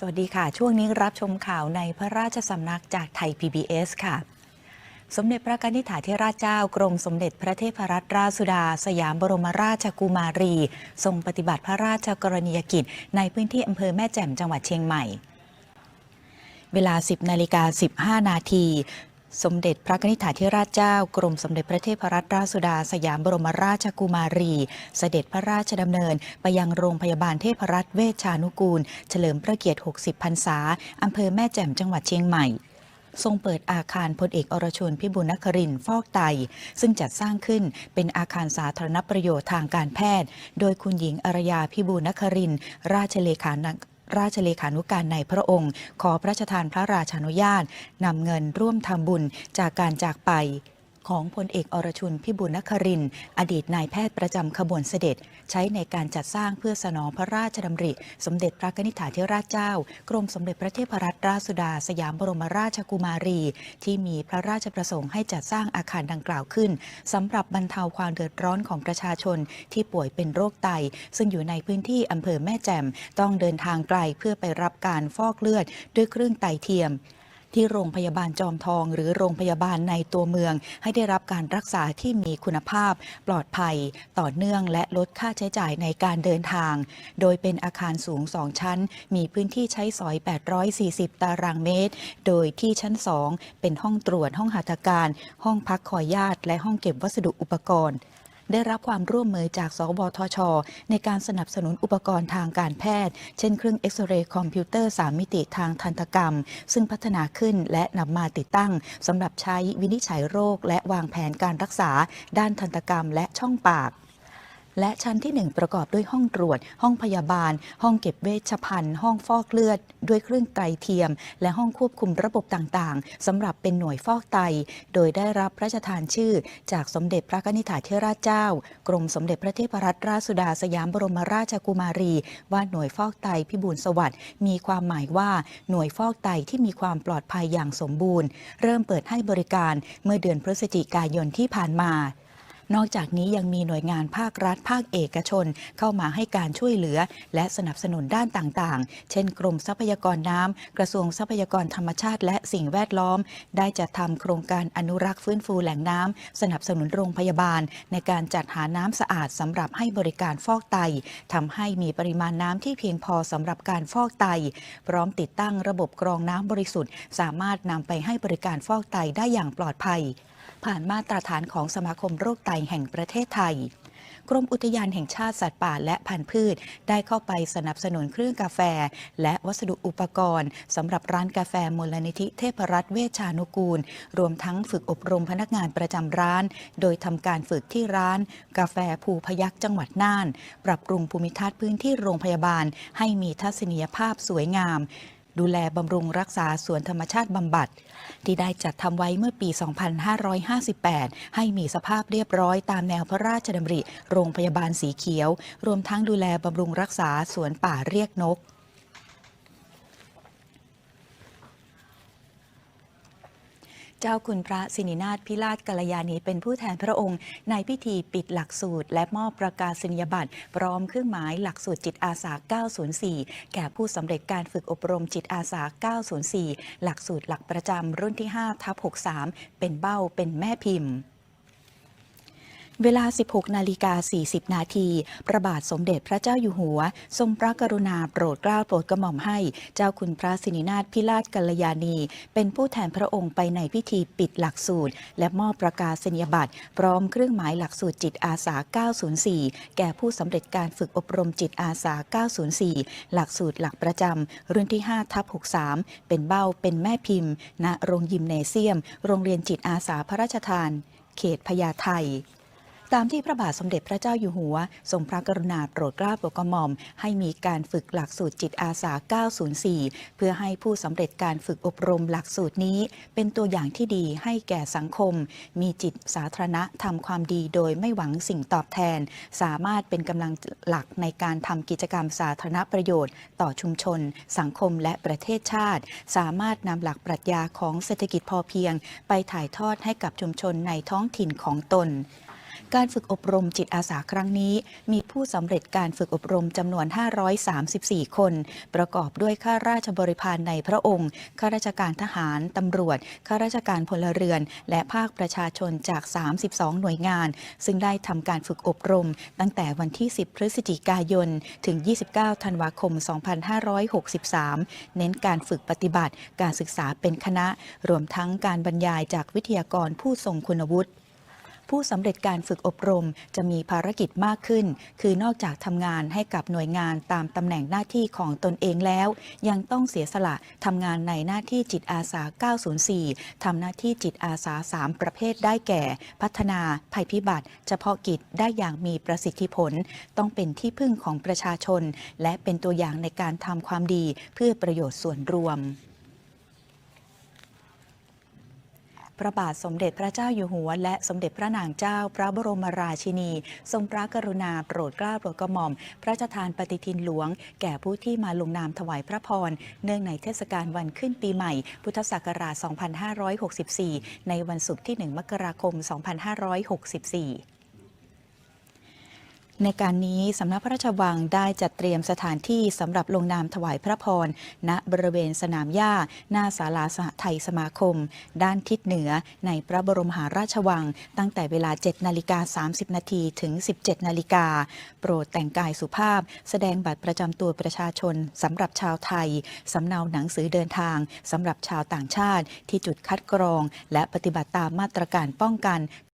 สวัสดีค่ะ ช่วงนี้รับชมข่าวในพระราชสำนักจากไทย PBS ค่ะ สมเด็จพระกนิษฐาธิราชเจ้ากรมสมเด็จพระเทพรัตนราชสุดา สยามบรมราชกุมารี ทรงปฏิบัติพระราชกรณียกิจ ในพื้นที่อำเภอแม่แจ่มจังหวัดเชียงใหม่ เวลา 10นาฬิกา15 นาที สมเด็จพระนิษฐาธิราชเจ้ากรมสมเด็จพระเทพรัตนราชสุดา สยามบรมราชกุมารี เสด็จพระราชดำเนิน ไปยังโรงพยาบาลเทพรัตน์เวชชานุกูล เฉลิมพระเกียรติ 60 พรรษา อำเภอแม่แจ่มจังหวัดเชียงใหม่ ทรงเปิดอาคารพลเอกอรชนพิบูลนครินทร์ฟอกไต ซึ่งจัดสร้างขึ้นเป็นอาคารสาธารณประโยชน์ทางการแพทย์ โดยคุณหญิงอรยาพิบูลนครินทร์ราชเลขานุ ราชเลขานุการในพระองค์ ขอพระราชทานพระราชานุญาตนำเงินร่วมทำบุญจากการจากไป ของพลเอกอรชุนพิบูลนคริน อดีตนายแพทย์ประจำขบวนเสด็จ ใช้ในการจัดสร้างเพื่อสนองพระราชดำริ สมเด็จพระนิษฐาธิราชเจ้า กรมสมเด็จพระเทพรัตนราชสุดา สยามบรมราชกุมารี ที่มีพระราชประสงค์ให้จัดสร้างอาคารดังกล่าวขึ้นสำหรับบรรเทาความเดือดร้อนของประชาชนที่ป่วยเป็นโรคไต ซึ่งอยู่ในพื้นที่อำเภอแม่แจ่มต้องเดินทางไกลเพื่อไปรับการฟอกเลือดด้วยเครื่องไตเทียม ที่โรงพยาบาลจอมทอง หรือโรงพยาบาลในตัวเมือง ให้ได้รับการรักษาที่มีคุณภาพ ปลอดภัย ต่อเนื่องและลดค่าใช้จ่ายในการเดินทาง โดยเป็นอาคารสูง 2 ชั้น มีพื้นที่ใช้สอย 840 ตารางเมตร โดยที่ชั้น 2 เป็นห้องตรวจห้องหัตถการ ห้องพักคอยญาติและห้องเก็บวัสดุอุปกรณ์ ได้รับความร่วมมือจาก สวทช ในการสนับสนุนอุปกรณ์ทางการแพทย์ เช่นเครื่องเอ็กซเรย์คอมพิวเตอร์ 3 มิติทางทันตกรรม ซึ่งพัฒนาขึ้นและนำมาติดตั้งสำหรับใช้วินิจฉัยโรค และวางแผนการรักษา ด้านทันตกรรมและช่องปาก และชั้นที่ 1 ประกอบด้วยห้องตรวจ ห้องพยาบาล ห้องเก็บเวชภัณฑ์ ห้องฟอกเลือด ด้วยเครื่องไตเทียม และห้องควบคุมระบบต่างๆสำหรับเป็นหน่วยฟอกไต โดยได้รับพระราชทานชื่อ จากสมเด็จพระนิษฐาธิราชเจ้า กรมสมเด็จพระเทพรัตนราชสุดาสยามบรมราชกุมารี ว่าหน่วยฟอกไตพิบูลสวัสดิ์มีความหมายว่าหน่วยฟอกไตที่มีความปลอดภัยอย่างสมบูรณ์ เริ่มเปิดให้บริการเมื่อเดือนพฤศจิกายนที่ผ่านมา นอกจากนี้ยังมีหน่วยงานภาครัฐ ภาคเอกชน เข้ามาให้การช่วยเหลือ และสนับสนุนด้านต่างๆ เช่น กรมทรัพยากรน้ำ กระทรวงทรัพยากรธรรมชาติ และสิ่งแวดล้อม ได้จัดทำโครงการอนุรักษ์ฟื้นฟูแหล่งน้ำ สนับสนุนโรงพยาบาล ในการจัดหาน้ำสะอาดสำหรับให้บริการฟอกไตทำให้มีปริมาณน้ำที่เพียงพอสำหรับการฟอกไต พร้อมติดตั้งระบบกรองน้ำบริสุทธิ์ สามารถนำไปให้บริการฟอกไตได้อย่างปลอดภัย ผ่านมาตรฐานของสมาคมโรคไตแห่งประเทศไทย กรมอุทยานแห่งชาติสัตว์ป่าและพันธุ์พืช ได้เข้าไปสนับสนุนเครื่องกาแฟ และวัสดุอุปกรณ์สำหรับร้านกาแฟมูลนิธิเทพรัตน์เวชานุกูล รวมทั้งฝึกอบรมพนักงานประจำร้าน โดยทำการฝึกที่ร้าน กาแฟภูพยักจังหวัดน่าน ปรับปรุงภูมิทัศน์พื้นที่โรงพยาบาล ให้มีทัศนียภาพสวยงาม ดูแลบำรุงรักษาสวนธรรมชาติบำบัด ที่ได้จัดทำไว้เมื่อปี 2558 ให้มีสภาพเรียบร้อยตามแนวพระราชดำริ โรงพยาบาลสีเขียว รวมทั้งดูแลบำรุงรักษาสวนป่าเรียกนก เจ้าคุณพระสินินาถพิราชกัลยาณีเป็นผู้แทนพระองค์ ในพิธีปิดหลักสูตร และมอบประกาศนียบัตรพร้อมเครื่องหมายหลักสูตรจิตอาสา 904 แก่ผู้สำเร็จการฝึกอบรมจิตอาสา 904 หลักสูตรหลักประจำรุ่นที่ 5 ทับ 63 เป็นเบ้าเป็นแม่พิมพ์ เวลา 16 นาฬิกา 40 นาที พระบาทสมเด็จพระเจ้าอยู่หัว ทรงพระกรุณาโปรดเกล้าโปรดกระหม่อมให้ เจ้าคุณพระสินินาถพิราชกัลยาณี เป็นผู้แทนพระองค์ไปในพิธีปิดหลักสูตร และมอบประกาศนียบัตร พร้อมเครื่องหมายหลักสูตรจิตอาสา 904 แก่ผู้สำเร็จการฝึกอบรมจิตอาสา 904 หลักสูตรหลักประจำรุ่นที่ 5 ทับ 63 เป็นเบ้า เป็นแม่พิมพ์ ณ โรงยิมเนเซียม โรงเรียนจิตอาสาพระราชทาน เขตพญาไท ตามที่พระบาทสมเด็จพระเจ้าอยู่หัว ทรงพระกรุณาโปรดเกล้าโปรดกระหม่อม ให้มีการฝึกหลักสูตรจิตอาสา 904 เพื่อให้ผู้สำเร็จการฝึกอบรมหลักสูตรนี้ เป็นตัวอย่างที่ดีให้แก่สังคม มีจิตสาธารณะทำความดีโดยไม่หวังสิ่งตอบแทน สามารถเป็นกำลังหลักในการทำกิจกรรมสาธารณประโยชน์ ต่อชุมชน สังคมและประเทศชาติ สามารถนำหลักปรัชญาของเศรษฐกิจพอเพียง ไปถ่ายทอดให้กับชุมชนในท้องถิ่นของตน การฝึกอบรมจิตอาสาครั้งนี้ มีผู้สำเร็จการฝึกอบรมจำนวน 534 คน ประกอบด้วยข้าราชบริพารในพระองค์ข้าราชการทหารตำรวจข้าราชการพลเรือน และภาคประชาชนจาก 32 หน่วยงาน ซึ่งได้ทำการฝึกอบรม ตั้งแต่วันที่ 10 พฤศจิกายน ถึง 29 ธันวาคม 2563 เน้นการฝึกปฏิบัติการศึกษาเป็นคณะ รวมทั้งการบรรยายจากวิทยากรผู้ทรงคุณวุฒิ ผู้สำเร็จการฝึกอบรมจะมีภารกิจมากขึ้น คือนอกจากทำงานให้กับหน่วยงานตามตำแหน่งหน้าที่ของตนเองแล้ว ยังต้องเสียสละทำงานในหน้าที่จิตอาสา 904 ทำหน้าที่จิตอาสา 3 ประเภทได้แก่ พัฒนาภัยพิบัติ เฉพาะกิจได้อย่างมีประสิทธิผล ต้องเป็นที่พึ่งของประชาชน และเป็นตัวอย่างในการทำความดีเพื่อประโยชน์ส่วนรวม พระบาทสมเด็จพระเจ้าอยู่หัว และสมเด็จพระนางเจ้า พระบรมราชินี ทรงพระกรุณาโปรดเกล้าโปรดกระหม่อม พระราชทานปฏิทินหลวง แก่ผู้ที่มาลงนามถวายพระพร เนื่องในเทศกาลวันขึ้นปีใหม่ พุทธศักราช 2564 ในวันศุกร์ที่ 1 มกราคม 2564 ในการนี้สำนักพระราชวังได้จัดเตรียมสถานที่สำหรับลงนามถวายพระพร ณ บริเวณสนามหญ้า หน้าศาลาสหไทยสมาคม ด้านทิศเหนือในพระบรมหาราชวัง ตั้งแต่เวลา 7 นาฬิกา 30 นาทีถึง 17 นาฬิกา โปรดแต่งกายสุภาพ แสดงบัตรประจำตัวประชาชนสำหรับชาวไทยสำเนาหนังสือเดินทางสำหรับชาวต่างชาติที่จุดคัดกรอง และปฏิบัติตามมาตรการป้องกัน